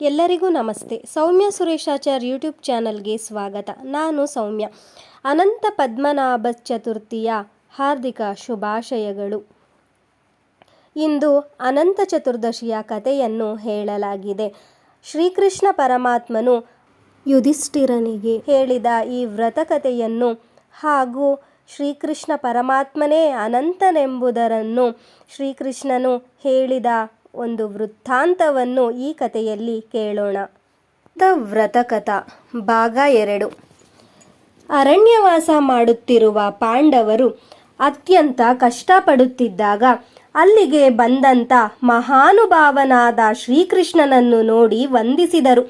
ಎಲ್ಲರಿಗೂ ನಮಸ್ತೆ. ಸೌಮ್ಯ ಸುರೇಶಾಚಾರ್ ಯೂಟ್ಯೂಬ್ ಚಾನಲ್ಗೆ ಸ್ವಾಗತ. ನಾನು ಸೌಮ್ಯ. ಅನಂತ ಪದ್ಮನಾಭ ಚತುರ್ಥಿಯ ಹಾರ್ದಿಕ ಶುಭಾಶಯಗಳು. ಇಂದು ಅನಂತ ಚತುರ್ದಶಿಯ ಕಥೆಯನ್ನು ಹೇಳಲಾಗಿದೆ. ಶ್ರೀಕೃಷ್ಣ ಪರಮಾತ್ಮನು ಯುಧಿಷ್ಠಿರನಿಗೆ ಹೇಳಿದ ಈ ವ್ರತಕತೆಯನ್ನು ಹಾಗೂ ಶ್ರೀಕೃಷ್ಣ ಪರಮಾತ್ಮನೇ ಅನಂತನೆಂಬುದರನ್ನು ಶ್ರೀಕೃಷ್ಣನು ಹೇಳಿದ ಒಂದು ವೃತ್ತಾಂತವನ್ನು ಈ ಕಥೆಯಲ್ಲಿ ಕೇಳೋಣ. ದ ವ್ರತಕಥ ಭಾಗ ಎರಡು. ಅರಣ್ಯವಾಸ ಮಾಡುತ್ತಿರುವ ಪಾಂಡವರು ಅತ್ಯಂತ ಕಷ್ಟಪಡುತ್ತಿದ್ದಾಗ ಅಲ್ಲಿಗೆ ಬಂದಂತ ಮಹಾನುಭಾವನಾದ ಶ್ರೀಕೃಷ್ಣನನ್ನು ನೋಡಿ ವಂದಿಸಿದರು.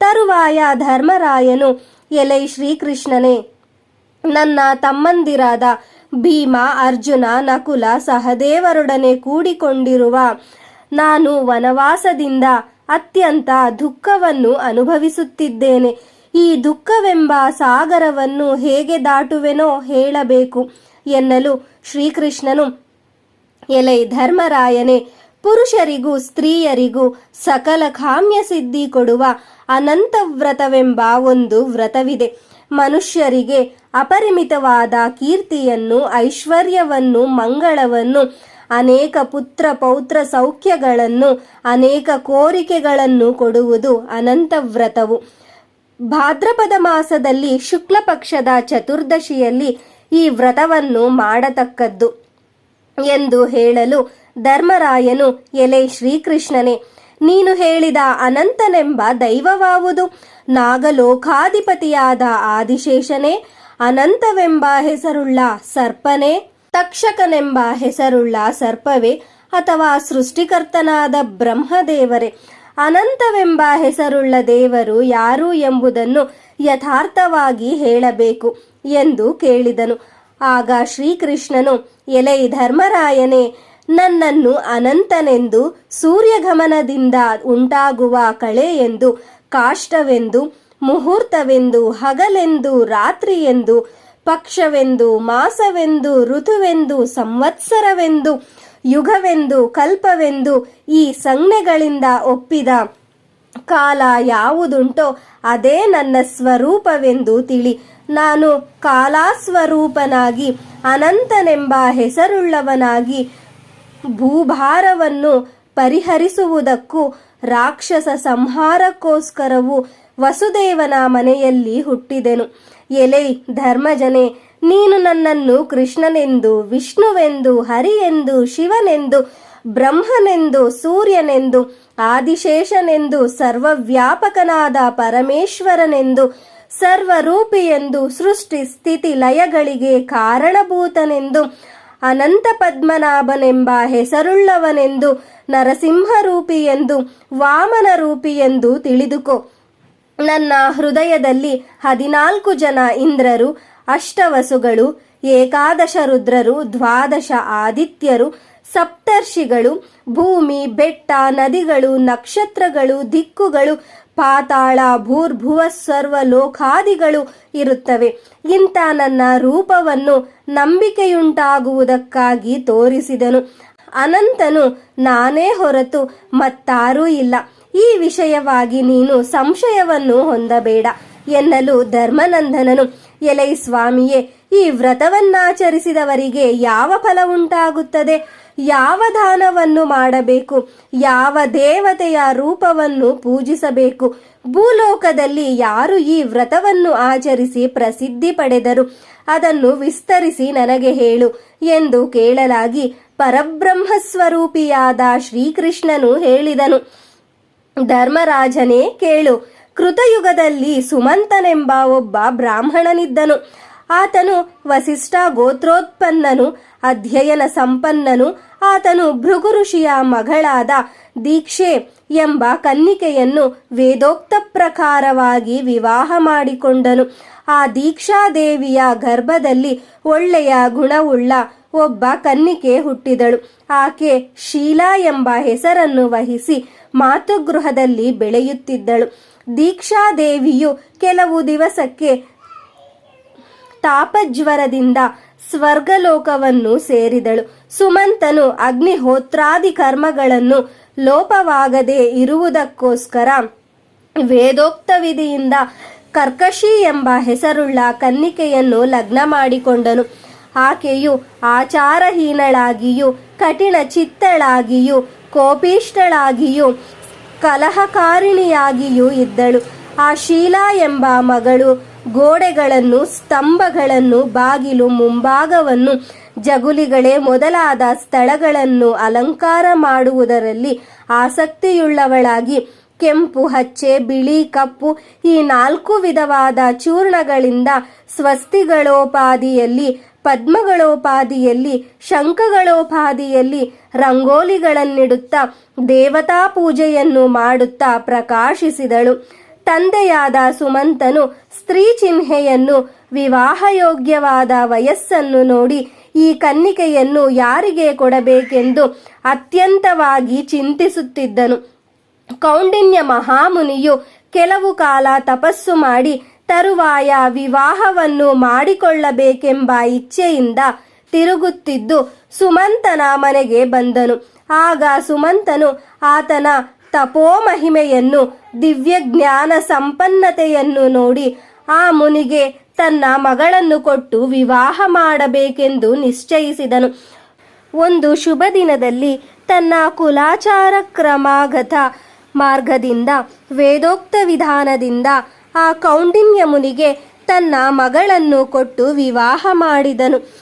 ತರುವಾಯ ಧರ್ಮರಾಯನು, ಎಲೆ ಶ್ರೀಕೃಷ್ಣನೇ, ನನ್ನ ತಮ್ಮಂದಿರಾದ ಭೀಮ, ಅರ್ಜುನ, ನಕುಲ, ಸಹದೇವರೊಡನೆ ಕೂಡಿಕೊಂಡಿರುವ ನಾನು ವನವಾಸದಿಂದ ಅತ್ಯಂತ ದುಃಖವನ್ನು ಅನುಭವಿಸುತ್ತಿದ್ದೇನೆ. ಈ ದುಃಖವೆಂಬ ಸಾಗರವನ್ನು ಹೇಗೆ ದಾಟುವೆನೋ ಹೇಳಬೇಕು ಎನ್ನಲು ಶ್ರೀಕೃಷ್ಣನು, ಎಲೈ ಧರ್ಮರಾಯನೇ, ಪುರುಷರಿಗೂ ಸ್ತ್ರೀಯರಿಗೂ ಸಕಲ ಕಾಮ್ಯ ಸಿದ್ಧಿ ಕೊಡುವ ಅನಂತ ವ್ರತವೆಂಬ ಒಂದು ವ್ರತವಿದೆ. ಮನುಷ್ಯರಿಗೆ ಅಪರಿಮಿತವಾದ ಕೀರ್ತಿಯನ್ನು, ಐಶ್ವರ್ಯವನ್ನು, ಮಂಗಳವನ್ನು ಅನೇಕ ಪುತ್ರ ಪೌತ್ರ ಸೌಖ್ಯಗಳನ್ನು, ಅನೇಕ ಕೋರಿಕೆಗಳನ್ನು ಕೊಡುವುದು ಅನಂತ ವ್ರತವು. ಭಾದ್ರಪದ ಮಾಸದಲ್ಲಿ ಶುಕ್ಲ ಪಕ್ಷದ ಚತುರ್ದಶಿಯಲ್ಲಿ ಈ ವ್ರತವನ್ನು ಮಾಡತಕ್ಕದ್ದು ಎಂದು ಹೇಳಲು ಧರ್ಮರಾಯನು, ಎಲೆ ಶ್ರೀಕೃಷ್ಣನೇ, ನೀನು ಹೇಳಿದ ಅನಂತನೆಂಬ ದೈವವಾವುದು. ನಾಗಲೋಕಾಧಿಪತಿಯಾದ ಆದಿಶೇಷನೇ, ಅನಂತವೆಂಬ ಹೆಸರುಳ್ಳ ಸರ್ಪನೇ ತಕ್ಷಕನೆಂಬ ಹೆಸರುಳ್ಳ ಸರ್ಪವೇ ಅಥವಾ ಸೃಷ್ಟಿಕರ್ತನಾದ ಬ್ರಹ್ಮದೇವರೇ? ಅನಂತವೆಂಬ ಹೆಸರುಳ್ಳ ದೇವರು ಯಾರು ಎಂಬುದನ್ನು ಯಥಾರ್ಥವಾಗಿ ಹೇಳಬೇಕು ಎಂದು ಕೇಳಿದನು. ಆಗ ಶ್ರೀಕೃಷ್ಣನು, ಎಲೈ ಧರ್ಮರಾಯನೇ, ನನ್ನನ್ನು ಅನಂತನೆಂದು ಸೂರ್ಯಗಮನದಿಂದ ಉಂಟಾಗುವ ಕಳೆ ಎಂದು, ಕಾಷ್ಟವೆಂದು, ಮುಹೂರ್ತವೆಂದು, ಹಗಲೆಂದು, ರಾತ್ರಿಯೆಂದು ಪಕ್ಷವೆಂದು, ಮಾಸವೆಂದು, ಋತುವೆಂದು, ಸಂವತ್ಸರವೆಂದು, ಯುಗವೆಂದು, ಕಲ್ಪವೆಂದು ಈ ಸಂಜ್ಞೆಗಳಿಂದ ಒಪ್ಪಿದ ಕಾಲ ಯಾವುದುಂಟೋ ಅದೇ ನನ್ನ ಸ್ವರೂಪವೆಂದು ತಿಳಿ. ನಾನು ಕಾಲಾಸ್ವರೂಪನಾಗಿ, ಅನಂತನೆಂಬ ಹೆಸರುಳ್ಳವನಾಗಿ ಭೂಭಾರವನ್ನು ಪರಿಹರಿಸುವುದಕ್ಕೂ ರಾಕ್ಷಸ ಸಂಹಾರಕ್ಕೋಸ್ಕರವೂ ವಸುದೇವನ ಮನೆಯಲ್ಲಿ ಹುಟ್ಟಿದೆನು. ಎಲೈ ಧರ್ಮಜನೆ, ನೀನು ನನ್ನನ್ನು ಕೃಷ್ಣನೆಂದು, ವಿಷ್ಣುವೆಂದು, ಹರಿಯೆಂದು, ಶಿವನೆಂದು, ಬ್ರಹ್ಮನೆಂದು, ಸೂರ್ಯನೆಂದು, ಆದಿಶೇಷನೆಂದು, ಸರ್ವವ್ಯಾಪಕನಾದ ಪರಮೇಶ್ವರನೆಂದು, ಸರ್ವರೂಪಿಯೆಂದು, ಸೃಷ್ಟಿ ಸ್ಥಿತಿ ಲಯಗಳಿಗೆ ಕಾರಣಭೂತನೆಂದು, ಅನಂತ ಪದ್ಮನಾಭನೆಂಬ ಹೆಸರುಳ್ಳವನೆಂದು, ನರಸಿಂಹರೂಪಿಯೆಂದು ವಾಮನ ರೂಪಿಯೆಂದು ತಿಳಿದುಕೋ. ನನ್ನ ಹೃದಯದಲ್ಲಿ ಹದಿನಾಲ್ಕು ಜನ ಇಂದ್ರರು, ಅಷ್ಟವಸುಗಳು, ಏಕಾದಶ ರುದ್ರರು, ದ್ವಾದಶ ಆದಿತ್ಯರು, ಸಪ್ತರ್ಷಿಗಳು, ಭೂಮಿ, ಬೆಟ್ಟ, ನದಿಗಳು, ನಕ್ಷತ್ರಗಳು, ದಿಕ್ಕುಗಳು, ಪಾತಾಳ, ಭೂರ್ಭುವ ಸರ್ವ ಲೋಕಾದಿಗಳು ಇರುತ್ತವೆ. ಇಂಥ ನನ್ನ ರೂಪವನ್ನು ನಂಬಿಕೆಯುಂಟಾಗುವುದಕ್ಕಾಗಿ ತೋರಿಸಿದನು. ಅನಂತನು ನಾನೇ ಹೊರತು ಮತ್ತಾರೂ ಇಲ್ಲ. ಈ ವಿಷಯವಾಗಿ ನೀನು ಸಂಶಯವನ್ನು ಹೊಂದಬೇಡ ಎನ್ನಲು ಧರ್ಮನಂದನನು. ಎಲೈ ಸ್ವಾಮಿಯೇ, ಈ ವ್ರತವನ್ನಾಚರಿಸಿದವರಿಗೆ ಯಾವ ಫಲ ಉಂಟಾಗುತ್ತದೆ? ಯಾವ ದಾನವನ್ನು ಮಾಡಬೇಕು? ಯಾವ ದೇವತೆಯ ರೂಪವನ್ನು ಪೂಜಿಸಬೇಕು? ಭೂಲೋಕದಲ್ಲಿ ಯಾರು ಈ ವ್ರತವನ್ನು ಆಚರಿಸಿ ಪ್ರಸಿದ್ಧಿ ಪಡೆದರು? ಅದನ್ನು ವಿಸ್ತರಿಸಿ ನನಗೆ ಹೇಳು ಎಂದು ಕೇಳಲಾಗಿ ಪರಬ್ರಹ್ಮ ಸ್ವರೂಪಿಯಾದ ಶ್ರೀಕೃಷ್ಣನು ಹೇಳಿದನು. ಧರ್ಮರಾಜನೇ ಕೇಳು. ಕೃತಯುಗದಲ್ಲಿ ಸುಮಂತನೆಂಬ ಒಬ್ಬ ಬ್ರಾಹ್ಮಣನಿದ್ದನು. ಆತನು ವಸಿಷ್ಠ ಗೋತ್ರೋತ್ಪನ್ನನು, ಅಧ್ಯಯನ ಸಂಪನ್ನನು, ಆತನು ಭೃಗು ಋಷಿಯ ಮಗಳಾದ ದೀಕ್ಷೆ ಎಂಬ ಕನ್ನಿಕೆಯನ್ನು ವೇದೋಕ್ತ ಪ್ರಕಾರವಾಗಿ ವಿವಾಹ ಮಾಡಿಕೊಂಡನು. ಆ ದೀಕ್ಷಾದೇವಿಯ ಗರ್ಭದಲ್ಲಿ ಒಳ್ಳೆಯ ಗುಣವುಳ್ಳ ಒಬ್ಬ ಕನ್ನಿಕೆ ಹುಟ್ಟಿದಳು. ಆಕೆ ಶೀಲಾ ಎಂಬ ಹೆಸರನ್ನು ವಹಿಸಿ ಮಾತುಗೃಹದಲ್ಲಿ ಬೆಳೆಯುತ್ತಿದ್ದಳು. ದೀಕ್ಷಾದೇವಿಯು ಕೆಲವು ದಿವಸಕ್ಕೆ ತಾಪಜ್ವರದಿಂದ ಸ್ವರ್ಗಲೋಕವನ್ನು ಸೇರಿದಳು. ಸುಮಂತನು ಅಗ್ನಿಹೋತ್ರಾದಿ ಕರ್ಮಗಳನ್ನು ಲೋಪವಾಗದೆ ಇರುವುದಕ್ಕೋಸ್ಕರ ವೇದೋಕ್ತ ವಿಧಿಯಿಂದ ಕರ್ಕಶಿ ಎಂಬ ಹೆಸರುಳ್ಳ ಕನ್ನಿಕೆಯನ್ನು ಲಗ್ನ ಮಾಡಿಕೊಂಡನು. ಆಕೆಯು ಆಚಾರಹೀನಳಾಗಿಯೂ, ಕಠಿಣ ಚಿತ್ತಳಾಗಿಯೂ, ಕೋಪಿಷ್ಠಳಾಗಿಯೂ, ಕಲಹಕಾರಿಣಿಯಾಗಿಯೂ ಇದ್ದಳು. ಆ ಶೀಲಾ ಎಂಬ ಮಗಳು ಗೋಡೆಗಳನ್ನು, ಸ್ತಂಭಗಳನ್ನು, ಬಾಗಿಲು, ಮುಂಭಾಗವನ್ನು, ಜಗುಲಿಗಳೇ ಮೊದಲಾದ ಸ್ಥಳಗಳನ್ನು ಅಲಂಕಾರ ಮಾಡುವುದರಲ್ಲಿ ಆಸಕ್ತಿಯುಳ್ಳವಳಾಗಿ ಕೆಂಪು ಹಚ್ಚೆ, ಬಿಳಿ ಕಪ್ಪು, ಈ ನಾಲ್ಕು ವಿಧವಾದ ಚೂರ್ಣಗಳಿಂದ ಸ್ವಸ್ತಿಗಳೋಪಾದಿಯಲ್ಲಿ ಪದ್ಮಗಳೋಪಾದಿಯಲ್ಲಿ, ಶಂಖಗಳೋಪಾದಿಯಲ್ಲಿ ರಂಗೋಲಿಗಳನ್ನಿಡುತ್ತಾ ದೇವತಾ ಪೂಜೆಯನ್ನು ಮಾಡುತ್ತಾ ಪ್ರಕಾಶಿಸಿದಳು. ತಂದೆಯಾದ ಸುಮಂತನು ಸ್ತ್ರೀ ಚಿಹ್ನೆಯನ್ನು, ವಿವಾಹಯೋಗ್ಯವಾದ ವಯಸ್ಸನ್ನು ನೋಡಿ ಈ ಕನ್ನಿಕೆಯನ್ನು ಯಾರಿಗೆ ಕೊಡಬೇಕೆಂದು ಅತ್ಯಂತವಾಗಿ ಚಿಂತಿಸುತ್ತಿದ್ದನು. ಕೌಂಡಿನ್ಯ ಮಹಾಮುನಿಯು ಕೆಲವು ಕಾಲ ತಪಸ್ಸು ಮಾಡಿ ತರುವಾಯ ವಿವಾಹವನ್ನು ಮಾಡಿಕೊಳ್ಳಬೇಕೆಂಬ ಇಚ್ಛೆಯಿಂದ ತಿರುಗುತ್ತಿದ್ದು ಸುಮಂತನ ಮನೆಗೆ ಬಂದನು. ಆಗ ಸುಮಂತನು ಆತನ ತಪೋಮಹಿಮೆಯನ್ನು ದಿವ್ಯ ಜ್ಞಾನ ಸಂಪನ್ನತೆಯನ್ನು ನೋಡಿ ಆ ಮುನಿಗೆ ತನ್ನ ಮಗಳನ್ನು ಕೊಟ್ಟು ವಿವಾಹ ಮಾಡಬೇಕೆಂದು ನಿಶ್ಚಯಿಸಿದನು. ಒಂದು ಶುಭ ದಿನದಲ್ಲಿ ತನ್ನ ಕುಲಾಚಾರ ಕ್ರಮಾಗತ ಮಾರ್ಗದಿಂದ, ವೇದೋಕ್ತ ವಿಧಾನದಿಂದ ಆ ಕೌಂಡಿನ್ಯ ಮುನಿಗೆ ತನ್ನ ಮಗಳನ್ನು ಕೊಟ್ಟು ವಿವಾಹ ಮಾಡಿದನು.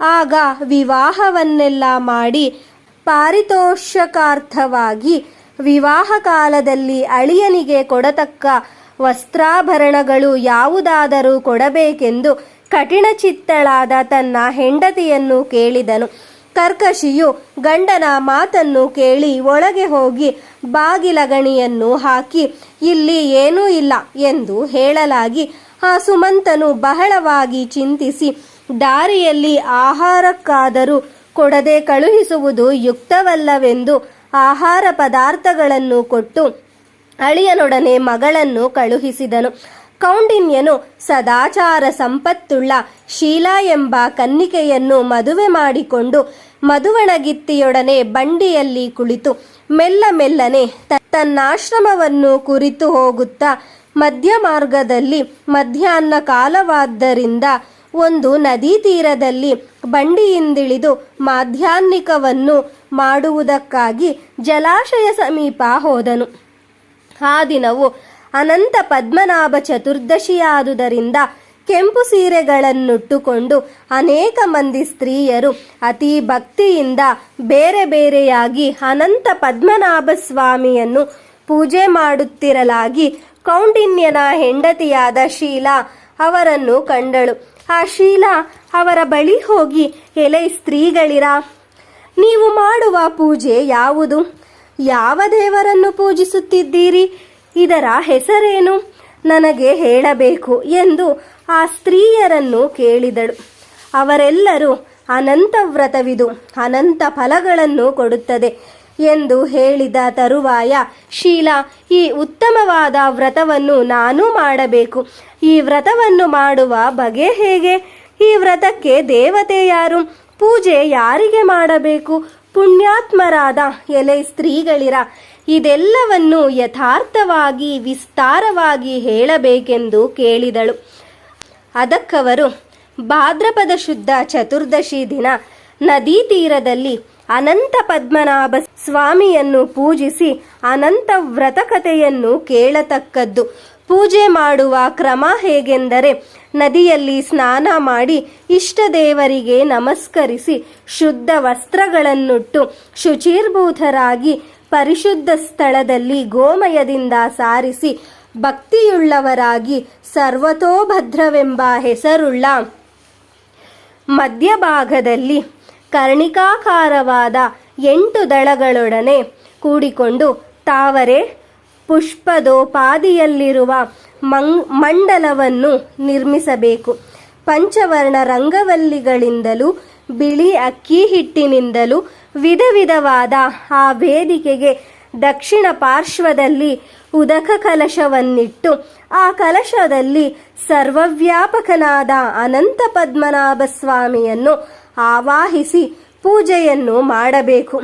ಆಗ ವಿವಾಹವನ್ನೆಲ್ಲ ಮಾಡಿ ಪಾರಿತೋಷಕಾರ್ಥವಾಗಿ ವಿವಾಹ ಕಾಲದಲ್ಲಿ ಅಳಿಯನಿಗೆ ಕೊಡತಕ್ಕ ವಸ್ತ್ರಾಭರಣಗಳು ಯಾವುದಾದರೂ ಕೊಡಬೇಕೆಂದು ಕಠಿಣ ಚಿತ್ತಳಾದ ತನ್ನ ಹೆಂಡತಿಯನ್ನು ಕೇಳಿದನು. ಕರ್ಕಶಿಯು ಗಂಡನ ಮಾತನ್ನು ಕೇಳಿ ಒಳಗೆ ಹೋಗಿ ಬಾಗಿಲಗಣಿಯನ್ನು ಹಾಕಿ, ಇಲ್ಲಿ ಏನೂ ಇಲ್ಲ ಎಂದು ಹೇಳಲಾಗಿ, ಆ ಸುಮಂತನು ಬಹಳವಾಗಿ ಚಿಂತಿಸಿ, ದಾರಿಯಲ್ಲಿ ಆಹಾರಕ್ಕಾದರೂ ಕೊಡದೆ ಕಳುಹಿಸುವುದು ಯುಕ್ತವಲ್ಲವೆಂದು ಆಹಾರ ಪದಾರ್ಥಗಳನ್ನು ಕೊಟ್ಟು ಅಳಿಯನೊಡನೆ ಮಗಳನ್ನು ಕಳುಹಿಸಿದನು. ಕೌಂಡಿನ್ಯನು ಸದಾಚಾರ ಸಂಪತ್ತುಳ್ಳ ಶೀಲಾ ಎಂಬ ಕನ್ನಿಕೆಯನ್ನು ಮದುವೆ ಮಾಡಿಕೊಂಡು ಮಧುವಣಗಿತ್ತಿಯೊಡನೆ ಬಂಡಿಯಲ್ಲಿ ಕುಳಿತು ಮೆಲ್ಲ ಮೆಲ್ಲನೆ ತನ್ನಾಶ್ರಮವನ್ನು ಕುರಿತು ಹೋಗುತ್ತಾ ಮಧ್ಯ ಮಾರ್ಗದಲ್ಲಿ ಮಧ್ಯಾಹ್ನ ಕಾಲವಾದ್ದರಿಂದ ಒಂದು ನದಿ ತೀರದಲ್ಲಿ ಬಂಡಿಯಿಂದಿಳಿದು ಮಾಧ್ಯಾಹ್ನಿಕವನ್ನು ಮಾಡುವುದಕ್ಕಾಗಿ ಜಲಾಶಯ ಸಮೀಪ ಹೋದನು. ಆ ದಿನವು ಅನಂತ ಪದ್ಮನಾಭ ಚತುರ್ದಶಿಯಾದುದರಿಂದ ಕೆಂಪು ಸೀರೆಗಳನ್ನುಟ್ಟುಕೊಂಡು ಅನೇಕ ಮಂದಿ ಸ್ತ್ರೀಯರು ಅತಿ ಭಕ್ತಿಯಿಂದ ಬೇರೆ ಬೇರೆಯಾಗಿ ಅನಂತ ಪದ್ಮನಾಭ ಸ್ವಾಮಿಯನ್ನು ಪೂಜೆ ಮಾಡುತ್ತಿರಲಾಗಿ ಕೌಂಡಿನ್ಯನ ಹೆಂಡತಿಯಾದ ಶೀಲಾ ಅವರನ್ನು ಕಂಡಳು. ಆ ಶೀಲಾ ಅವರ ಬಳಿ ಹೋಗಿ, ಎಲೆ ಸ್ತ್ರೀಗಳಿರ, ನೀವು ಮಾಡುವ ಪೂಜೆ ಯಾವುದು? ಯಾವ ದೇವರನ್ನು ಪೂಜಿಸುತ್ತಿದ್ದೀರಿ? ಇದರ ಹೆಸರೇನು? ನನಗೆ ಹೇಳಬೇಕು ಎಂದು ಆ ಸ್ತ್ರೀಯರನ್ನು ಕೇಳಿದಳು. ಅವರೆಲ್ಲರೂ, ಅನಂತ ವ್ರತವಿದು, ಅನಂತ ಫಲಗಳನ್ನು ಕೊಡುತ್ತದೆ ಎಂದು ಹೇಳಿದ ತರುವಾಯ, ಶೀಲಾ, ಈ ಉತ್ತಮವಾದ ವ್ರತವನ್ನು ನಾನು ಮಾಡಬೇಕು. ಈ ವ್ರತವನ್ನು ಮಾಡುವ ಬಗೆ ಹೇಗೆ? ಈ ವ್ರತಕ್ಕೆ ದೇವತೆ ಯಾರು? ಪೂಜೆ ಯಾರಿಗೆ ಮಾಡಬೇಕು? ಪುಣ್ಯಾತ್ಮರಾದ ಎಲೆ ಸ್ತ್ರೀಗಳಿರ, ಇದೆಲ್ಲವನ್ನು ಯಥಾರ್ಥವಾಗಿ, ವಿಸ್ತಾರವಾಗಿ ಹೇಳಬೇಕೆಂದು ಕೇಳಿದಳು. ಅದಕ್ಕವರು, ಭಾದ್ರಪದ ಶುದ್ಧ ಚತುರ್ದಶಿ ದಿನ, ನದಿ ತೀರದಲ್ಲಿ ಅನಂತ ಪದ್ಮನಾಭ ಸ್ವಾಮಿಯನ್ನು ಪೂಜಿಸಿ ಅನಂತ ವ್ರತಕತೆಯನ್ನು ಕೇಳತಕ್ಕದ್ದು. ಪೂಜೆ ಮಾಡುವ ಕ್ರಮ ಹೇಗೆಂದರೆ ನದಿಯಲ್ಲಿ ಸ್ನಾನ ಮಾಡಿ ಇಷ್ಟ ದೇವರಿಗೆ ನಮಸ್ಕರಿಸಿ ಶುದ್ಧ ವಸ್ತ್ರಗಳನ್ನುಟ್ಟು ಶುಚಿರ್ಭೂತರಾಗಿ ಪರಿಶುದ್ಧ ಸ್ಥಳದಲ್ಲಿ ಗೋಮಯದಿಂದ ಸಾರಿಸಿ ಭಕ್ತಿಯುಳ್ಳವರಾಗಿ ಸರ್ವತೋಭದ್ರವೆಂಬ ಹೆಸರುಳ್ಳ ಮಧ್ಯಭಾಗದಲ್ಲಿ ಕರ್ಣಿಕಾಕಾರವಾದ ಎಂಟು ದಳಗಳೊಡನೆ ಕೂಡಿಕೊಂಡು ತಾವರೆ ಪುಷ್ಪದೋಪಾದಿಯಲ್ಲಿರುವ ಮಂಗ್, ಮಂಡಲವನ್ನು ನಿರ್ಮಿಸಬೇಕು. ಪಂಚವರ್ಣ ರಂಗವಲ್ಲಿಗಳಿಂದಲೂ, ಬಿಳಿ ಅಕ್ಕಿ ಹಿಟ್ಟಿನಿಂದಲೂ ವಿಧ ವಿಧವಾದ ಆ ವೇದಿಕೆಗೆ ದಕ್ಷಿಣ ಪಾರ್ಶ್ವದಲ್ಲಿ ಉದಕ ಕಲಶವನ್ನಿಟ್ಟು, ಆ ಕಲಶದಲ್ಲಿ ಸರ್ವವ್ಯಾಪಕನಾದ ಅನಂತ ಪದ್ಮನಾಭ ಸ್ವಾಮಿಯನ್ನು ಆವಾಹಿಸಿ ಪೂಜೆಯನ್ನು ಮಾಡಬೇಕು.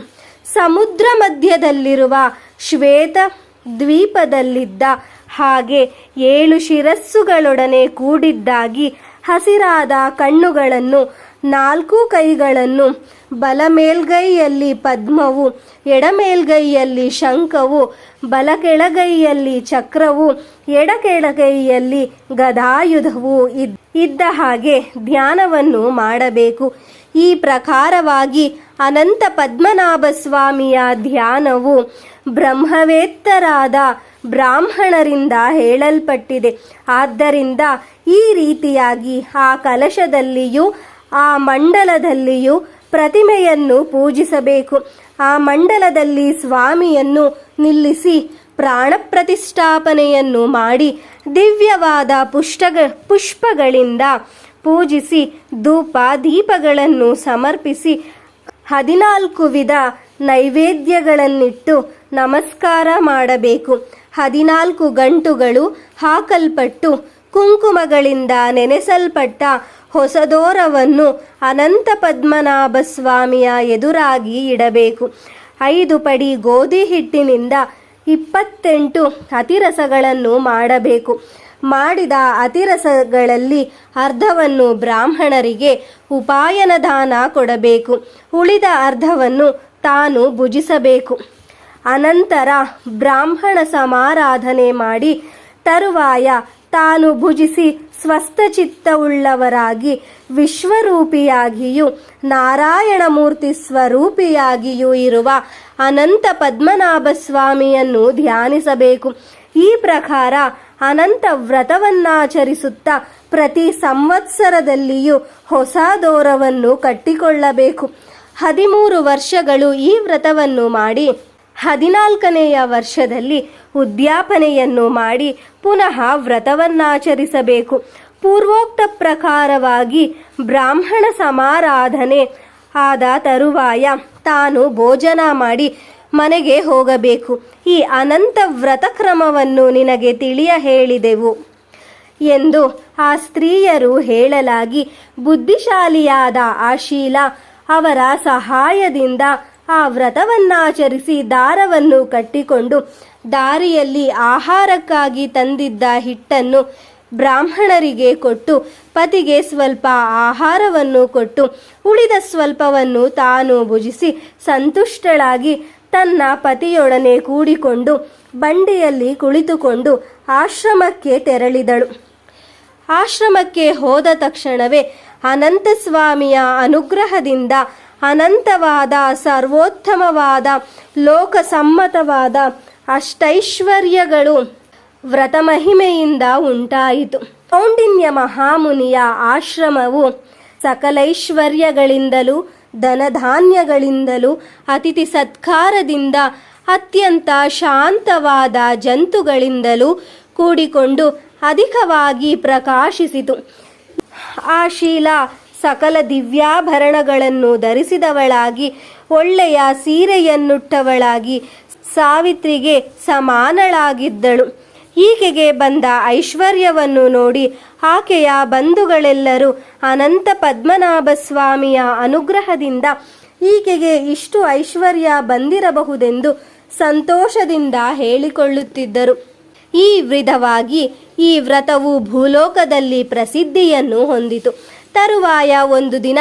ಸಮುದ್ರ ಮಧ್ಯದಲ್ಲಿರುವ ಶ್ವೇತ ದ್ವೀಪದಲ್ಲಿದ್ದ ಹಾಗೆ ಏಳು ಶಿರಸ್ಸುಗಳೊಡನೆ ಕೂಡಿದ್ದಾಗಿ ಹಸಿರಾದ ಕಣ್ಣುಗಳನ್ನು, ನಾಲ್ಕು ಕೈಗಳನ್ನು ಬಲ ಮೇಲ್ಗೈಯಲ್ಲಿ ಪದ್ಮವು, ಎಡಮೇಲ್ಗೈಯಲ್ಲಿ ಶಂಖವು ಬಲ ಕೆಳಗೈಯಲ್ಲಿ ಚಕ್ರವು ಎಡ ಕೆಳಗೈಯಲ್ಲಿ ಗದಾಯುಧವು ಇದ್- ಇದ್ದ ಹಾಗೆ ಧ್ಯಾನವನ್ನು ಮಾಡಬೇಕು. ಈ ಪ್ರಕಾರವಾಗಿ ಅನಂತ ಪದ್ಮನಾಭ ಸ್ವಾಮಿಯ ಧ್ಯಾನವು ಬ್ರಹ್ಮವೇತ್ತರಾದ ಬ್ರಾಹ್ಮಣರಿಂದ ಹೇಳಲ್ಪಟ್ಟಿದೆ. ಆದ್ದರಿಂದ ಈ ರೀತಿಯಾಗಿ ಆ ಕಲಶದಲ್ಲಿಯೂ, ಆ ಮಂಡಲದಲ್ಲಿಯೂ ಪ್ರತಿಮೆಯನ್ನು ಪೂಜಿಸಬೇಕು. ಆ ಮಂಡಲದಲ್ಲಿ ಸ್ವಾಮಿಯನ್ನು ನಿಲ್ಲಿಸಿ ಪ್ರಾಣ ಪ್ರತಿಷ್ಠಾಪನೆಯನ್ನು ಮಾಡಿ ದಿವ್ಯವಾದ ಪುಷ್ಟಗ, ಪುಷ್ಪಗಳಿಂದ ಪೂಜಿಸಿ ಧೂಪ ದೀಪಗಳನ್ನು ಸಮರ್ಪಿಸಿ ಹದಿನಾಲ್ಕು ವಿಧ ನೈವೇದ್ಯಗಳನ್ನಿಟ್ಟು ನಮಸ್ಕಾರ ಮಾಡಬೇಕು. ಹದಿನಾಲ್ಕು ಗಂಟುಗಳು ಹಾಕಲ್ಪಟ್ಟು ಕುಂಕುಮಗಳಿಂದ ನೆನೆಸಲ್ಪಟ್ಟ ಹೊಸದೋರವನ್ನು ಅನಂತ ಪದ್ಮನಾಭ ಸ್ವಾಮಿಯ ಎದುರಾಗಿ ಇಡಬೇಕು. ಐದು ಪಡಿ ಗೋಧಿ ಹಿಟ್ಟಿನಿಂದ ಇಪ್ಪತ್ತೆಂಟು ಅತಿರಸಗಳನ್ನು ಮಾಡಬೇಕು. ಮಾಡಿದ ಅತಿರಸಗಳಲ್ಲಿ ಅರ್ಧವನ್ನು ಬ್ರಾಹ್ಮಣರಿಗೆ ಉಪಾಯನ ದಾನ ಕೊಡಬೇಕು. ಉಳಿದ ಅರ್ಧವನ್ನು ತಾನು ಭುಜಿಸಬೇಕು. ಅನಂತರ ಬ್ರಾಹ್ಮಣ ಸಮಾರಾಧನೆ ಮಾಡಿ ತರುವಾಯ ತಾನು ಭುಜಿಸಿ ಸ್ವಸ್ಥಚಿತ್ತವುಳ್ಳವರಾಗಿ, ವಿಶ್ವರೂಪಿಯಾಗಿಯೂ, ನಾರಾಯಣಮೂರ್ತಿ ಸ್ವರೂಪಿಯಾಗಿಯೂ ಇರುವ ಅನಂತ ಪದ್ಮನಾಭ ಸ್ವಾಮಿಯನ್ನು ಧ್ಯಾನಿಸಬೇಕು. ಈ ಪ್ರಕಾರ ಅನಂತ ವ್ರತವನ್ನಾಚರಿಸುತ್ತಾ ಪ್ರತಿ ಸಂವತ್ಸರದಲ್ಲಿಯೂ ಹೊಸ ದೋರವನ್ನು ಕಟ್ಟಿಕೊಳ್ಳಬೇಕು. ಹದಿಮೂರು ವರ್ಷಗಳು ಈ ವ್ರತವನ್ನು ಮಾಡಿ ಹದಿನಾಲ್ಕನೆಯ ವರ್ಷದಲ್ಲಿ ಉದ್ಯಾಪನೆಯನ್ನು ಮಾಡಿ ಪುನಃ ವ್ರತವನ್ನಾಚರಿಸಬೇಕು. ಪೂರ್ವೋಕ್ತ ಪ್ರಕಾರವಾಗಿ ಬ್ರಾಹ್ಮಣ ಸಮಾರಾಧನೆ ಆದ ತರುವಾಯ ತಾನು ಭೋಜನ ಮಾಡಿ ಮನೆಗೆ ಹೋಗಬೇಕು. ಈ ಅನಂತ ವ್ರತ ಕ್ರಮವನ್ನು ನಿನಗೆ ತಿಳಿಯ ಹೇಳಿದೆವು ಎಂದು ಆ ಸ್ತ್ರೀಯರು ಹೇಳಲಾಗಿ ಬುದ್ಧಿಶಾಲಿಯಾದ ಆಶೀಲ ಶೀಲ ಅವರ ಸಹಾಯದಿಂದ ಆ ವ್ರತವನ್ನಾಚರಿಸಿ ದಾರವನ್ನು ಕಟ್ಟಿಕೊಂಡು ದಾರಿಯಲ್ಲಿ ಆಹಾರಕ್ಕಾಗಿ ತಂದಿದ್ದ ಹಿಟ್ಟನ್ನು ಬ್ರಾಹ್ಮಣರಿಗೆ ಕೊಟ್ಟು ಪತಿಗೆ ಸ್ವಲ್ಪ ಆಹಾರವನ್ನು ಕೊಟ್ಟು ಉಳಿದ ಸ್ವಲ್ಪವನ್ನು ತಾನು ಭುಜಿಸಿ ಸಂತುಷ್ಟಳಾಗಿ ತನ್ನ ಪತಿಯೊಡನೆ ಕೂಡಿಕೊಂಡು ಬಂಡೆಯಲ್ಲಿ ಕುಳಿತುಕೊಂಡು ಆಶ್ರಮಕ್ಕೆ ತೆರಳಿದಳು. ಆಶ್ರಮಕ್ಕೆ ಹೋದ ತಕ್ಷಣವೇ ಅನಂತಸ್ವಾಮಿಯ ಅನುಗ್ರಹದಿಂದ ಅನಂತವಾದ, ಸರ್ವೋತ್ತಮವಾದ, ಲೋಕಸಮ್ಮತವಾದ ಅಷ್ಟೈಶ್ವರ್ಯಗಳು ವ್ರತಮಹಿಮೆಯಿಂದ ಉಂಟಾಯಿತು. ಕೌಂಡಿನ್ಯ ಮಹಾಮುನಿಯ ಆಶ್ರಮವು ಸಕಲೈಶ್ವರ್ಯಗಳಿಂದಲೂ, ಧನಧಾನ್ಯಗಳಿಂದಲೂ, ಅತಿಥಿ ಸತ್ಕಾರದಿಂದ ಅತ್ಯಂತ ಶಾಂತವಾದ ಜಂತುಗಳಿಂದಲೂ ಕೂಡಿಕೊಂಡು ಅಧಿಕವಾಗಿ ಪ್ರಕಾಶಿಸಿತು. ಆ ಶೀಲ ಸಕಲ ದಿವ್ಯಾಭರಣಗಳನ್ನು ಧರಿಸಿದವಳಾಗಿ, ಒಳ್ಳೆಯ ಸೀರೆಯನ್ನುಟ್ಟವಳಾಗಿ ಸಾವಿತ್ರಿಗೆ ಸಮಾನಳಾಗಿದ್ದಳು. ಈಕೆಗೆ ಬಂದ ಐಶ್ವರ್ಯವನ್ನು ನೋಡಿ ಆಕೆಯ ಬಂಧುಗಳೆಲ್ಲರೂ ಅನಂತ ಪದ್ಮನಾಭ ಸ್ವಾಮಿಯ ಅನುಗ್ರಹದಿಂದ ಈಕೆಗೆ ಇಷ್ಟು ಐಶ್ವರ್ಯ ಬಂದಿರಬಹುದೆಂದು ಸಂತೋಷದಿಂದ ಹೇಳಿಕೊಳ್ಳುತ್ತಿದ್ದರು. ಈ ವಿಧವಾಗಿ ಈ ವ್ರತವು ಭೂಲೋಕದಲ್ಲಿ ಪ್ರಸಿದ್ಧಿಯನ್ನು ಹೊಂದಿತು. ತರುವಾಯ ಒಂದು ದಿನ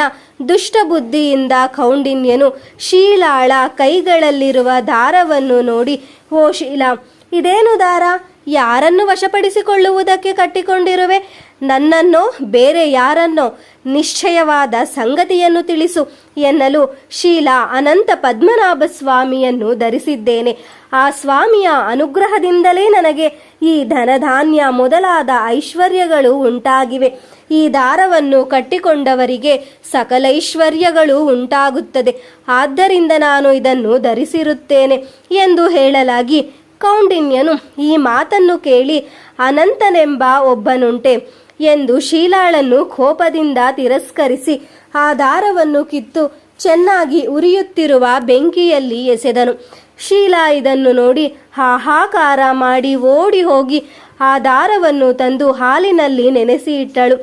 ದುಷ್ಟಬುದ್ಧಿಯಿಂದ ಕೌಂಡಿನ್ಯನು ಶೀಲಾಳ ಕೈಗಳಲ್ಲಿರುವ ದಾರವನ್ನು ನೋಡಿ, ಓ ಶೀಲಾ, ಇದೇನು ದಾರ? ಯಾರನ್ನು ವಶಪಡಿಸಿಕೊಳ್ಳುವುದಕ್ಕೆ ಕಟ್ಟಿಕೊಂಡಿರುವೆ? ನನ್ನನ್ನೋ, ಬೇರೆ ಯಾರನ್ನೋ ನಿಶ್ಚಯವಾದ ಸಂಗತಿಯನ್ನು ತಿಳಿಸು ಎನ್ನಲು ಶೀಲಾ ಅನಂತ ಪದ್ಮನಾಭ ಸ್ವಾಮಿಯನ್ನು ಧರಿಸಿದ್ದೇನೆ. ಆ ಸ್ವಾಮಿಯ ಅನುಗ್ರಹದಿಂದಲೇ ನನಗೆ ಈ ಧನಧಾನ್ಯ ಮೊದಲಾದ ಐಶ್ವರ್ಯಗಳು ಉಂಟಾಗಿವೆ. ಈ ದಾರವನ್ನು ಕಟ್ಟಿಕೊಂಡವರಿಗೆ ಸಕಲೈಶ್ವರ್ಯಗಳು ಉಂಟಾಗುತ್ತದೆ. ಆದ್ದರಿಂದ ನಾನು ಇದನ್ನು ಧರಿಸಿರುತ್ತೇನೆ ಎಂದು ಹೇಳಲಾಗಿ ಕೌಂಡಿನ್ಯನು ಈ ಮಾತನ್ನು ಕೇಳಿ ಅನಂತನೆಂಬ ಒಬ್ಬನುಂಟೆ ಎಂದು ಶೀಲಾಳನ್ನು ಕೋಪದಿಂದ ತಿರಸ್ಕರಿಸಿ ಆ ದಾರವನ್ನು ಕಿತ್ತು ಚೆನ್ನಾಗಿ ಉರಿಯುತ್ತಿರುವ ಬೆಂಕಿಯಲ್ಲಿ ಎಸೆದನು. ಶೀಲಾ ಇದನ್ನು ನೋಡಿ ಹಾಹಾಕಾರ ಮಾಡಿ ಓಡಿ ಹೋಗಿ ಆ ದಾರವನ್ನು ತಂದು ಹಾಲಿನಲ್ಲಿ ನೆನೆಸಿ ಇಟ್ಟಳು.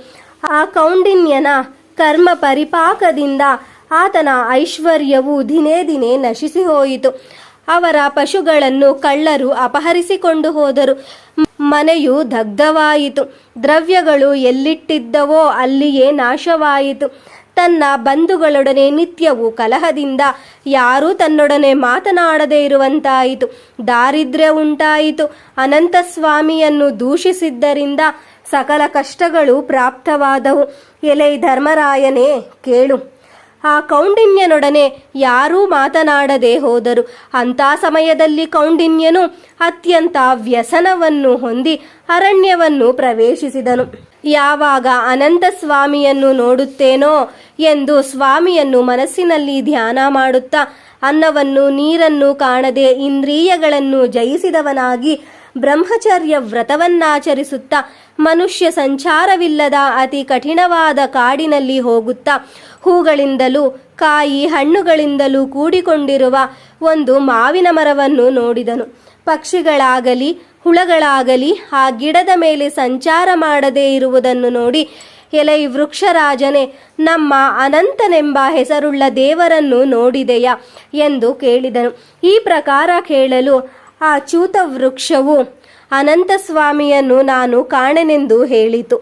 ಆ ಕೌಂಡಿನ್ಯನ ಕರ್ಮ ಪರಿಪಾಕದಿಂದ ಆತನ ಐಶ್ವರ್ಯವು ದಿನೇ ದಿನೇ ನಶಿಸಿ ಹೋಯಿತು ಅವರ ಪಶುಗಳನ್ನು ಕಳ್ಳರು ಅಪಹರಿಸಿಕೊಂಡು ಹೋದರು. ಮನೆಯು ದಗ್ಧವಾಯಿತು. ದ್ರವ್ಯಗಳು ಎಲ್ಲಿಟ್ಟಿದ್ದವೋ ಅಲ್ಲಿಯೇ ನಾಶವಾಯಿತು. ತನ್ನ ಬಂಧುಗಳೊಡನೆ ನಿತ್ಯವೂ ಕಲಹದಿಂದ ಯಾರೂ ತನ್ನೊಡನೆ ಮಾತನಾಡದೇ ಇರುವಂತಾಯಿತು. ದಾರಿದ್ರ್ಯ ಉಂಟಾಯಿತು. ಅನಂತಸ್ವಾಮಿಯನ್ನು ದೂಷಿಸಿದ್ದರಿಂದ ಸಕಲ ಕಷ್ಟಗಳು ಪ್ರಾಪ್ತವಾದವು. ಎಲೆ ಧರ್ಮರಾಯನೇ, ಕೇಳು. ಆ ಕೌಂಡಿನ್ಯನೊಡನೆ ಯಾರೂ ಮಾತನಾಡದೆ ಹೋದರು. ಅಂಥ ಸಮಯದಲ್ಲಿ ಕೌಂಡಿನ್ಯನು ಅತ್ಯಂತ ವ್ಯಸನವನ್ನು ಹೊಂದಿ ಅರಣ್ಯವನ್ನು ಪ್ರವೇಶಿಸಿದನು. ಯಾವಾಗ ಅನಂತ ಸ್ವಾಮಿಯನ್ನು ನೋಡುತ್ತೇನೋ ಎಂದು ಸ್ವಾಮಿಯನ್ನು ಮನಸ್ಸಿನಲ್ಲಿ ಧ್ಯಾನ ಮಾಡುತ್ತಾ ಅನ್ನವನ್ನು ನೀರನ್ನು ಕಾಣದೆ ಇಂದ್ರಿಯಗಳನ್ನು ಜಯಿಸಿದವನಾಗಿ ಬ್ರಹ್ಮಚರ್ಯ ವ್ರತವನ್ನಾಚರಿಸುತ್ತಾ, ಮನುಷ್ಯ ಸಂಚಾರವಿಲ್ಲದ ಅತಿ ಕಠಿಣವಾದ ಕಾಡಿನಲ್ಲಿ ಹೋಗುತ್ತಾ, ಹೂಗಳಿಂದಲೂ, ಕಾಯಿ ಹಣ್ಣುಗಳಿಂದಲೂ ಕೂಡಿಕೊಂಡಿರುವ ಒಂದು ಮಾವಿನ ಮರವನ್ನು ನೋಡಿದನು. ಪಕ್ಷಿಗಳಾಗಲಿ, ಹುಳಗಳಾಗಲಿ, ಆ ಗಿಡದ ಮೇಲೆ ಸಂಚಾರ ಮಾಡದೇ ಇರುವುದನ್ನು ನೋಡಿ, ಎಲೈ ವೃಕ್ಷರಾಜನೇ, ನಮ್ಮ ಅನಂತನೆಂಬ ಹೆಸರುಳ್ಳ ದೇವರನ್ನು ನೋಡಿದೆಯಾ ಎಂದು ಕೇಳಿದನು. ಈ ಪ್ರಕಾರ ಕೇಳಲು ಆ ಚೂತ ವೃಕ್ಷವು ಅನಂತ ಸ್ವಾಮಿಯನ್ನು ನಾನು ಕಾಣೆನೆಂದು ಹೇಳಿತು.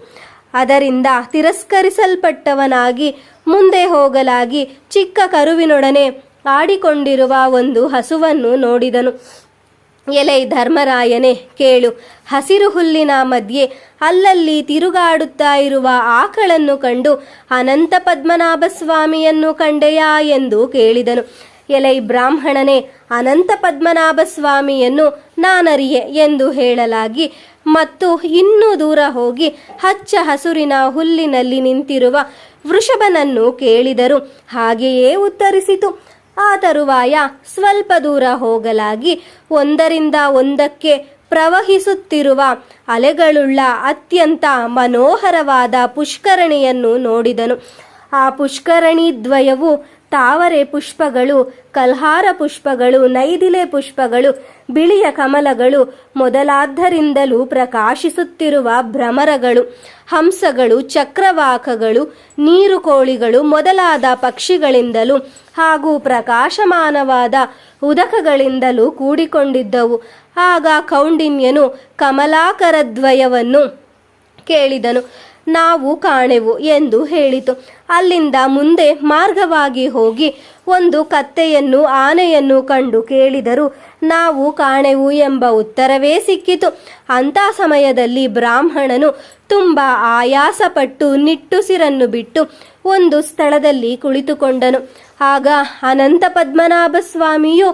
ಅದರಿಂದ ತಿರಸ್ಕರಿಸಲ್ಪಟ್ಟವನಾಗಿ ಮುಂದೆ ಹೋಗಲಾಗಿ ಚಿಕ್ಕ ಕರುವಿನೊಡನೆ ಆಡಿಕೊಂಡಿರುವ ಒಂದು ಹಸುವನ್ನು ನೋಡಿದನು. ಎಲೈ ಧರ್ಮರಾಯನೇ ಕೇಳು, ಹಸಿರು ಹುಲ್ಲಿನ ಮಧ್ಯೆ ಅಲ್ಲಲ್ಲಿ ತಿರುಗಾಡುತ್ತಾ ಇರುವ ಆಕಳನ್ನು ಕಂಡು ಅನಂತ ಪದ್ಮನಾಭ ಸ್ವಾಮಿಯನ್ನು ಕಂಡೆಯಾ ಎಂದು ಕೇಳಿದನು. ಎಲೈ ಬ್ರಾಹ್ಮಣನೇ ಅನಂತ ಪದ್ಮನಾಭ ಸ್ವಾಮಿಯನ್ನು ನಾನರಿಯೆ ಎಂದು ಹೇಳಲಾಗಿ ಮತ್ತು ಇನ್ನೂ ದೂರ ಹೋಗಿ ಹಚ್ಚ ಹಸುರಿನ ಹುಲ್ಲಿನಲ್ಲಿ ನಿಂತಿರುವ ವೃಷಭನನ್ನು ಕೇಳಿದರು. ಹಾಗೆಯೇ ಉತ್ತರಿಸಿತು. ಆ ತರುವಾಯ ಸ್ವಲ್ಪ ದೂರ ಹೋಗಲಾಗಿ ಒಂದರಿಂದ ಒಂದಕ್ಕೆ ಪ್ರವಹಿಸುತ್ತಿರುವ ಅಲೆಗಳುಳ್ಳ ಅತ್ಯಂತ ಮನೋಹರವಾದ ಪುಷ್ಕರಣಿಯನ್ನು ನೋಡಿದನು. ಆ ಪುಷ್ಕರಣಿ ದ್ವಯವು ತಾವರೆ ಪುಷ್ಪಗಳು, ಕಲ್ಹಾರ ಪುಷ್ಪಗಳು, ನೈದಿಲೆ ಪುಷ್ಪಗಳು, ಬಿಳಿಯ ಕಮಲಗಳು ಮೊದಲಾದ್ದರಿಂದಲೂ ಪ್ರಕಾಶಿಸುತ್ತಿರುವ ಭ್ರಮರಗಳು. ಹಂಸಗಳು, ಚಕ್ರವಾಕಗಳು ನೀರುಕೋಳಿಗಳು ಮೊದಲಾದ ಪಕ್ಷಿಗಳಿಂದಲೂ ಹಾಗೂ ಪ್ರಕಾಶಮಾನವಾದ ಉದಕಗಳಿಂದಲೂ ಕೂಡಿಕೊಂಡಿದ್ದವು. ಆಗ ಕೌಂಡಿನ್ಯನು ಕಮಲಾಕರದ್ವಯವನ್ನು ಕೇಳಿದನು. ನಾವು ಕಾಣೆವು ಎಂದು ಹೇಳಿತು. ಅಲ್ಲಿಂದ ಮುಂದೆ ಮಾರ್ಗವಾಗಿ ಹೋಗಿ ಒಂದು ಕತ್ತೆಯನ್ನು ಆನೆಯನ್ನು ಕಂಡು ಕೇಳಿದರು. ನಾವು ಕಾಣೆವು ಎಂಬ ಉತ್ತರವೇ ಸಿಕ್ಕಿತು. ಅಂಥ ಸಮಯದಲ್ಲಿ ಬ್ರಾಹ್ಮಣನು ತುಂಬ ಆಯಾಸಪಟ್ಟು ನಿಟ್ಟುಸಿರನ್ನು ಬಿಟ್ಟು ಒಂದು ಸ್ಥಳದಲ್ಲಿ ಕುಳಿತುಕೊಂಡನು. ಆಗ ಅನಂತ ಪದ್ಮನಾಭ ಸ್ವಾಮಿಯು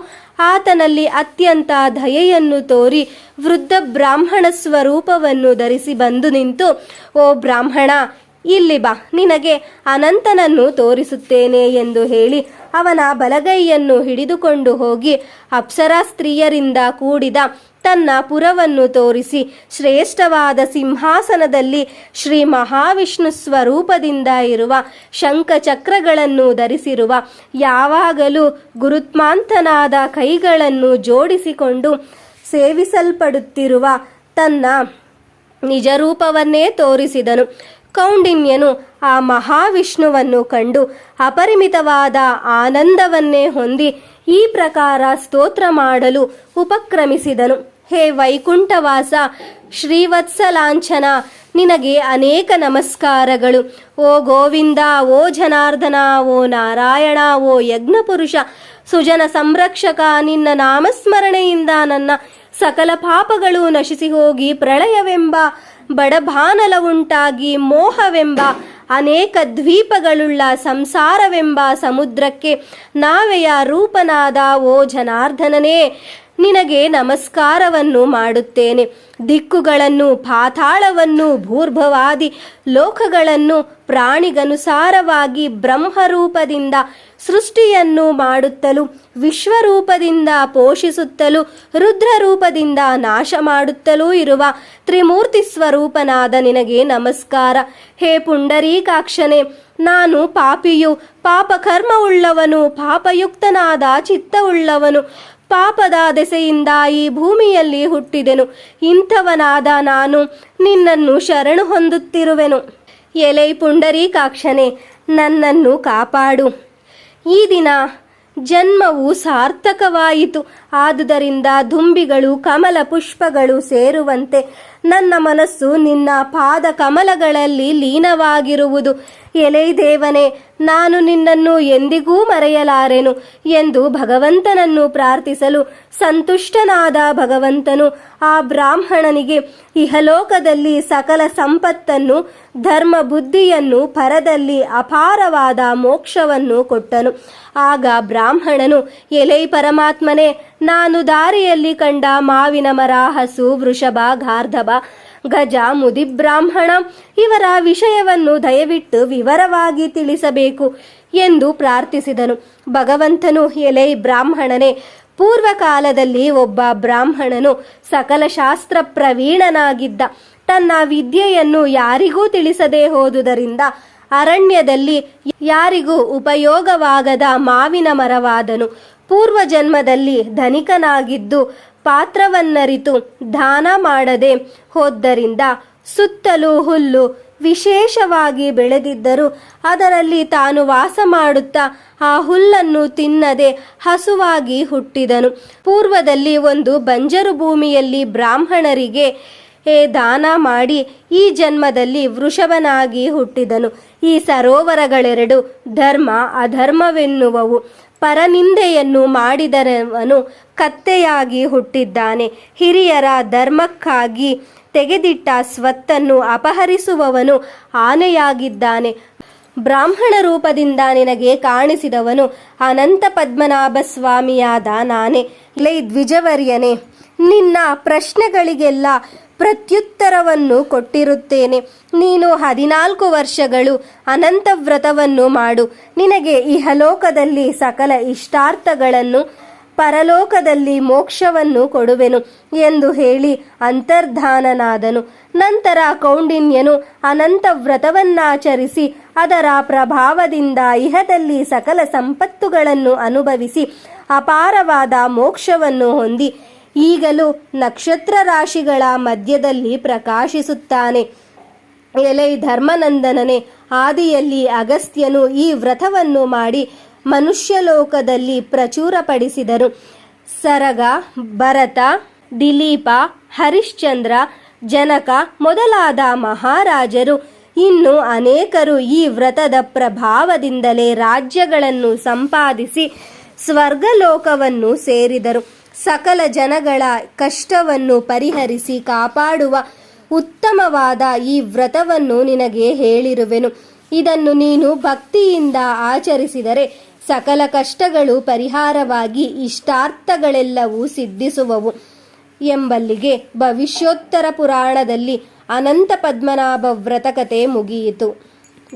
ಆತನಲ್ಲಿ ಅತ್ಯಂತ ದಯೆಯನ್ನು ತೋರಿ ವೃದ್ಧ ಬ್ರಾಹ್ಮಣ ಸ್ವರೂಪವನ್ನು ಧರಿಸಿ ಬಂದು ನಿಂತು, ಓ ಬ್ರಾಹ್ಮಣ, ಇಲ್ಲಿ ಬಾ, ನಿನಗೆ ಅನಂತನನ್ನು ತೋರಿಸುತ್ತೇನೆ ಎಂದು ಹೇಳಿ ಅವನ ಬಲಗೈಯನ್ನು ಹಿಡಿದುಕೊಂಡು ಹೋಗಿ ಅಪ್ಸರಾ ಸ್ತ್ರೀಯರಿಂದ ಕೂಡಿದ ತನ್ನ ಪುರವನ್ನು ತೋರಿಸಿ ಶ್ರೇಷ್ಠವಾದ ಸಿಂಹಾಸನದಲ್ಲಿ ಶ್ರೀ ಮಹಾವಿಷ್ಣು ಸ್ವರೂಪದಿಂದ ಇರುವ ಶಂಖಚಕ್ರಗಳನ್ನು ಧರಿಸಿರುವ ಯಾವಾಗಲೂ ಗುರುತ್ಮಾಂತನಾದ ಕೈಗಳನ್ನು ಜೋಡಿಸಿಕೊಂಡು ಸೇವಿಸಲ್ಪಡುತ್ತಿರುವ ತನ್ನ ನಿಜರೂಪವನ್ನೇ ತೋರಿಸಿದನು. ಕೌಂಡಿನ್ಯನು ಆ ಮಹಾವಿಷ್ಣುವನ್ನು ಕಂಡು ಅಪರಿಮಿತವಾದ ಆನಂದವನ್ನೇ ಹೊಂದಿ ಈ ಪ್ರಕಾರ ಸ್ತೋತ್ರ ಮಾಡಲು ಉಪಕ್ರಮಿಸಿದನು. ಹೇ ವೈಕುಂಠವಾಸ, ಶ್ರೀವತ್ಸಲಾಂಛನ, ನಿನಗೆ ಅನೇಕ ನಮಸ್ಕಾರಗಳು. ಓ ಗೋವಿಂದ, ಓ ಜನಾರ್ದನ, ಓ ನಾರಾಯಣ, ಓ ಯಜ್ಞಪುರುಷ, ಸುಜನ ಸಂರಕ್ಷಕ, ನಿನ್ನ ನಾಮಸ್ಮರಣೆಯಿಂದ ನನ್ನ ಸಕಲ ಪಾಪಗಳು ನಶಿಸಿ ಹೋಗಿ ಪ್ರಳಯವೆಂಬ ಬಡಭಾನಲ ಉಂಟಾಗಿ ಮೋಹವೆಂಬ, ಅನೇಕ ದ್ವೀಪಗಳುಳ್ಳ ಸಂಸಾರವೆಂಬ ಸಮುದ್ರಕ್ಕೆ ನಾವೆಯ ರೂಪನಾದ ಓ ಜನಾರ್ದನನೇ ನಿನಗೆ ನಮಸ್ಕಾರವನ್ನು ಮಾಡುತ್ತೇನೆ. ದಿಕ್ಕುಗಳನ್ನು, ಪಾತಾಳವನ್ನು, ಭೂರ್ಭವಾದಿ ಲೋಕಗಳನ್ನು ಪ್ರಾಣಿಗನುಸಾರವಾಗಿ ಬ್ರಹ್ಮರೂಪದಿಂದ ಸೃಷ್ಟಿಯನ್ನು ಮಾಡುತ್ತಲೂ, ವಿಶ್ವರೂಪದಿಂದ ಪೋಷಿಸುತ್ತಲೂ, ರುದ್ರರೂಪದಿಂದ ನಾಶ ಮಾಡುತ್ತಲೂ ಇರುವ ತ್ರಿಮೂರ್ತಿ ಸ್ವರೂಪನಾದ ನಿನಗೆ ನಮಸ್ಕಾರ. ಹೇ ಪುಂಡರೀಕಾಕ್ಷನೆ, ನಾನು ಪಾಪಿಯು, ಪಾಪಕರ್ಮವುಳ್ಳವನು, ಪಾಪಯುಕ್ತನಾದ ಚಿತ್ತವುಳ್ಳವನು. ಪಾಪದ ದೆಸೆಯಿಂದ ಈ ಭೂಮಿಯಲ್ಲಿ ಹುಟ್ಟಿದೆನು. ಇಂಥವನಾದ ನಾನು ನಿನ್ನನ್ನು ಶರಣು ಹೊಂದುತ್ತಿರುವೆನು. ಎಲೈ ಪುಂಡರೀಕಾಕ್ಷನೆ ನನ್ನನ್ನು ಕಾಪಾಡು. ಈ ದಿನ ಜನ್ಮವು ಸಾರ್ಥಕವಾಯಿತು. ಆದುದರಿಂದ ದುಂಬಿಗಳು, ಕಮಲ ಪುಷ್ಪಗಳು ಸೇರುವಂತೆ ನನ್ನ ಮನಸ್ಸು ನಿನ್ನ ಪಾದ ಕಮಲಗಳಲ್ಲಿ ಲೀನವಾಗಿರುವುದು. ಎಲೈ ದೇವನೇ, ನಾನು ನಿನ್ನನ್ನು ಎಂದಿಗೂ ಮರೆಯಲಾರೆನು ಎಂದು ಭಗವಂತನನ್ನು ಪ್ರಾರ್ಥಿಸಲು ಸಂತುಷ್ಟನಾದ ಭಗವಂತನು ಆ ಬ್ರಾಹ್ಮಣನಿಗೆ ಇಹಲೋಕದಲ್ಲಿ ಸಕಲ ಸಂಪತ್ತನ್ನು ಧರ್ಮ ಬುದ್ಧಿಯನ್ನು ಪರದಲ್ಲಿ ಅಪಾರವಾದ ಮೋಕ್ಷವನ್ನು ಕೊಟ್ಟನು. ಆಗ ಬ್ರಾಹ್ಮಣನು, ಎಲೈ ಪರಮಾತ್ಮನೇ, ನಾನು ದಾರಿಯಲ್ಲಿ ಕಂಡ ಮಾವಿನ ಮರ, ಹಸು, ವೃಷಭ ಗಾರ್ಧಬ ಗಜ ಮುದಿಬ್ರಾಹ್ಮಣ ಇವರ ವಿಷಯವನ್ನು ದಯವಿಟ್ಟು ವಿವರವಾಗಿ ತಿಳಿಸಬೇಕು ಎಂದು ಪ್ರಾರ್ಥಿಸಿದನು. ಭಗವಂತನು, ಎಲೆ ಬ್ರಾಹ್ಮಣನೇ, ಪೂರ್ವಕಾಲದಲ್ಲಿ ಒಬ್ಬ ಬ್ರಾಹ್ಮಣನು ಸಕಲ ಶಾಸ್ತ್ರ ಪ್ರವೀಣನಾಗಿದ್ದ. ತನ್ನ ವಿದ್ಯೆಯನ್ನು ಯಾರಿಗೂ ತಿಳಿಸದೆ ಹೋದುದರಿಂದ ಅರಣ್ಯದಲ್ಲಿ ಯಾರಿಗೂ ಉಪಯೋಗವಾಗದ ಮಾವಿನ ಮರವಾದನು. ಪೂರ್ವ ಜನ್ಮದಲ್ಲಿ ಧನಿಕನಾಗಿದ್ದು ಪಾತ್ರವನ್ನರಿತು ದಾನ ಮಾಡದೆ ಹೋದ್ದರಿಂದ ಸುತ್ತಲೂ ಹುಲ್ಲು ವಿಶೇಷವಾಗಿ ಬೆಳೆದಿದ್ದರೂ ಅದರಲ್ಲಿ ತಾನು ವಾಸ ಮಾಡುತ್ತಾ ಆ ಹುಲ್ಲನ್ನು ತಿನ್ನದೆ ಹಸುವಾಗಿ ಹುಟ್ಟಿದನು. ಪೂರ್ವದಲ್ಲಿ ಒಂದು ಬಂಜರು ಭೂಮಿಯಲ್ಲಿ ಬ್ರಾಹ್ಮಣರಿಗೆ ದಾನ ಮಾಡಿ ಈ ಜನ್ಮದಲ್ಲಿ ವೃಷಭನಾಗಿ ಹುಟ್ಟಿದನು. ಈ ಸರೋವರಗಳೆರಡು ಧರ್ಮ, ಅಧರ್ಮವೆನ್ನುವವು. ಪರನಿಂದೆಯನ್ನು ಮಾಡಿದರವನು ಕತ್ತೆಯಾಗಿ ಹುಟ್ಟಿದ್ದಾನೆ. ಹಿರಿಯರ ಧರ್ಮಕ್ಕಾಗಿ ತೆಗೆದಿಟ್ಟ ಸ್ವತ್ತನ್ನು ಅಪಹರಿಸುವವನು ಆನೆಯಾಗಿದ್ದಾನೆ. ಬ್ರಾಹ್ಮಣ ರೂಪದಿಂದ ನಿನಗೆ ಕಾಣಿಸಿದವನು ಅನಂತ ಪದ್ಮನಾಭ ಸ್ವಾಮಿಯಾದ ನಾನೇ. ಲೈ ದ್ವಿಜವರ್ಯನೇ, ನಿನ್ನ ಪ್ರಶ್ನೆಗಳಿಗೆಲ್ಲ ಪ್ರತ್ಯುತ್ತರವನ್ನು ಕೊಟ್ಟಿರುತ್ತೇನೆ. ನೀನು ಹದಿನಾಲ್ಕು ವರ್ಷಗಳು ಅನಂತ ವ್ರತವನ್ನು ಮಾಡು. ನಿನಗೆ ಇಹಲೋಕದಲ್ಲಿ ಸಕಲ ಇಷ್ಟಾರ್ಥಗಳನ್ನು, ಪರಲೋಕದಲ್ಲಿ ಮೋಕ್ಷವನ್ನು ಕೊಡುವೆನು ಎಂದು ಹೇಳಿ ಅಂತರ್ಧಾನನಾದನು. ನಂತರ ಕೌಂಡಿನ್ಯನು ಅನಂತ ವ್ರತವನ್ನಾಚರಿಸಿ ಅದರ ಪ್ರಭಾವದಿಂದ ಇಹದಲ್ಲಿ ಸಕಲ ಸಂಪತ್ತುಗಳನ್ನು ಅನುಭವಿಸಿ ಅಪಾರವಾದ ಮೋಕ್ಷವನ್ನು ಹೊಂದಿ ನಕ್ಷತ್ರ ರಾಶಿಗಳ ಮಧ್ಯದಲ್ಲಿ ಪ್ರಕಾಶಿಸುತ್ತಾನೆ. ಎಲೈ ಧರ್ಮನಂದನನೇ, ಆದಿಯಲ್ಲಿ ಅಗಸ್ತ್ಯನು ಈ ವ್ರತವನ್ನು ಮಾಡಿ ಮನುಷ್ಯಲೋಕದಲ್ಲಿ ಪ್ರಚುರಪಡಿಸಿದರು. ಸರಗ, ಭರತ, ದಿಲೀಪ, ಹರಿಶ್ಚಂದ್ರ, ಜನಕ ಮೊದಲಾದ ಮಹಾರಾಜರು ಇನ್ನು ಅನೇಕರು ಈ ವ್ರತದ ಪ್ರಭಾವದಿಂದಲೇ ರಾಜ್ಯಗಳನ್ನು ಸಂಪಾದಿಸಿ ಸ್ವರ್ಗಲೋಕವನ್ನು ಸೇರಿದರು. ಸಕಲ ಜನಗಳ ಕಷ್ಟವನ್ನು ಪರಿಹರಿಸಿ ಕಾಪಾಡುವ ಉತ್ತಮವಾದ ಈ ವ್ರತವನ್ನು ನಿನಗೆ ಹೇಳಿರುವೆನು. ಇದನ್ನು ನೀನು ಭಕ್ತಿಯಿಂದ ಆಚರಿಸಿದರೆ ಸಕಲ ಕಷ್ಟಗಳು ಪರಿಹಾರವಾಗಿ ಇಷ್ಟಾರ್ಥಗಳೆಲ್ಲವೂ ಸಿದ್ಧಿಸುವವು. ಎಂಬಲ್ಲಿಗೆ ಭವಿಷ್ಯೋತ್ತರ ಪುರಾಣದಲ್ಲಿ ಅನಂತ ಪದ್ಮನಾಭ ವ್ರತಕತೆ ಮುಗಿಯಿತು.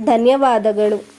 ಧನ್ಯವಾದಗಳು.